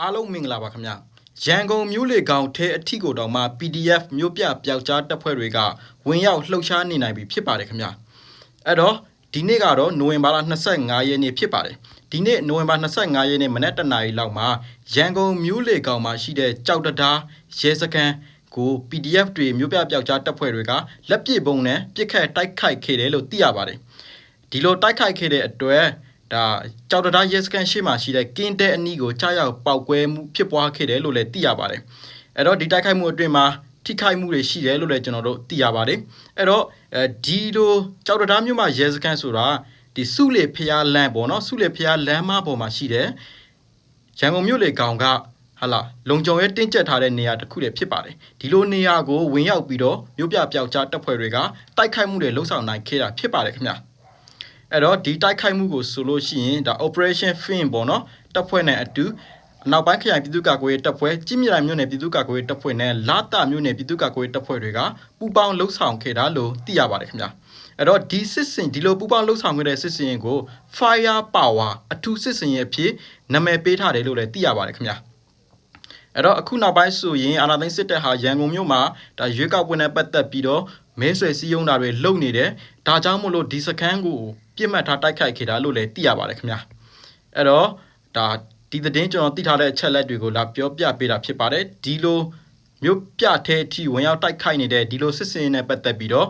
အားလုံးမင်္ဂလာပါခင်ဗျရန်ကုန်မြို့လေကောင်ထဲအထီကိုတောင်မှ PDF မြို့ပြပျောက်ကြားတပ်ဖွဲ့တွေကဝင်ရောက်လှုပ်ရှားနေနိုင်ပြီဖြစ်ပါတယ်ခင်ဗျအဲ့တော့ဒီနေ့ကတော့နိုဝင်ဘာလ25ရက်နေ့ဖြစ်ပါတယ်ဒီနေ့နိုဝင်ဘာ25ရက်နေ့မနက်တနာရီလောက်မှာရန်ကုန်မြို့လေကောင်မှာရှိတဲ့ကြောက်တဒါရဲစခန်းကို PDF တွေမြို့ပြပျောက်ကြားတပ်ဖွဲ့တွေကလက်ပစ်ပုံနဲ့ပစ်ခတ်တိုက်ခိုက်ခဲ့တယ်လို့သိရပါတယ်ဒီလိုတိုက်ခိုက်ခဲ့တဲ့အတွက် ဒါကြောက်တံတားရဲစခန်းရှိမှရှိတဲ့ကင်းတဲ့အနီးကိုကြားရောက်ပောက်ကွဲမှုဖြစ်ပွားခဲ့တယ်လို့လည်းသိရပါတယ်။အဲ့တော့ဒီတိုက်ခိုက်မှုအတွင်းမှာထိခိုက်မှုတွေရှိတယ်လို့လည်းကျွန်တော်တို့သိရပါတယ်။အဲ့တော့အဲဒီလိုကြောက်တံတားမြို့မှာရဲစခန်းဆိုတာဒီစုလေဖျားလမ်းပေါ့နော်စုလေဖျားလမ်းမပေါ်မှာရှိတဲ့ရန်ကုန်မြို့လေကောင်ကဟာလာလုံခြုံရေးတင်းကျပ်ထားတဲ့နေရာတစ်ခုတည်းဖြစ်ပါတယ်ဒီလိုနေရာကိုဝင်ရောက်ပြီးတော့မြို့ပြပျောက်ကြားတပ်ဖွဲ့တွေကတိုက်ခိုက်မှုတွေလှုပ်ဆောင်နိုင်ခဲ့တာဖြစ်ပါတယ်ခင်ဗျာ အဲ့တော့ဒီတိုက်ခိုက်မှုကိုဆိုလို့ရှိရင်ဒါ operation fin ပေါ့နော်တပ်ဖွဲ့နဲ့အတူအနောက်ပိုင်းခရိုင်ပြည်သူ့ကာကွယ်ရေးတပ်ဖွဲ့ကြီးမြရိုင်မြို့နယ်ပြည်သူ့ကာကွယ်ရေးတပ်ဖွဲ့နဲ့လာတာမြို့နယ်ပြည်သူ့ကာကွယ်ရေးတပ်ဖွဲ့တွေကပူးပေါင်းလှုပ်ဆောင်ခဲ့တာလို့သိရပါတယ်ခင်ဗျာအဲ့တော့ဒီစစ်စင်ဒီလိုပူးပေါင်းလှုပ်ဆောင်ခဲ့တဲ့စစ်စင်ရင်ကို fire power အထူးစစ်စင်ရဲ့အဖြစ်နာမည်ပေးထားတယ်လို့လည်းသိရပါတယ်ခင်ဗျာ အဲ့တော့အခုနောက်ပိုင်းဆိုရင်အာနာသိန်းစစ်တပ်ဟာရန်ကုန်မြို့မှာဒါရွေးကောက်ပွဲနဲ့ပတ်သက်ပြီးတော့မဲဆွယ်စည်းရုံးတာတွေလုပ်နေတယ်။ဒါကြောင့်မို့လို့ဒီစခန်းကိုပြစ်မှတ်ထားတိုက်ခိုက်ခဲ့တာလို့လည်းသိရပါတယ်ခင်ဗျာ။အဲ့တော့ဒါဒီသတင်းကျွန်တော်သိထားတဲ့အချက်လက်တွေကိုလာပြောပြပေးတာဖြစ်ပါတယ်။ဒီလိုမြို့ပြထဲအထိဝင်ရောက်တိုက်ခိုက်နေတဲ့ဒီလိုစစ်စင်နဲ့ပတ်သက်ပြီးတော့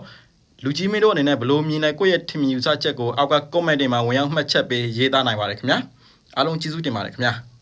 လူကြီးမင်းတို့အနေနဲ့ဘယ်လိုမြင်လဲကိုယ့်ရဲ့ထင်မြင်ယူဆချက်ကိုအောက်က comment တွေမှာဝင်ရောက်မှတ်ချက်ပေးရေးသားနိုင်ပါတယ်ခင်ဗျာ။အားလုံးကျေးဇူးတင်ပါတယ်ခင်ဗျာ။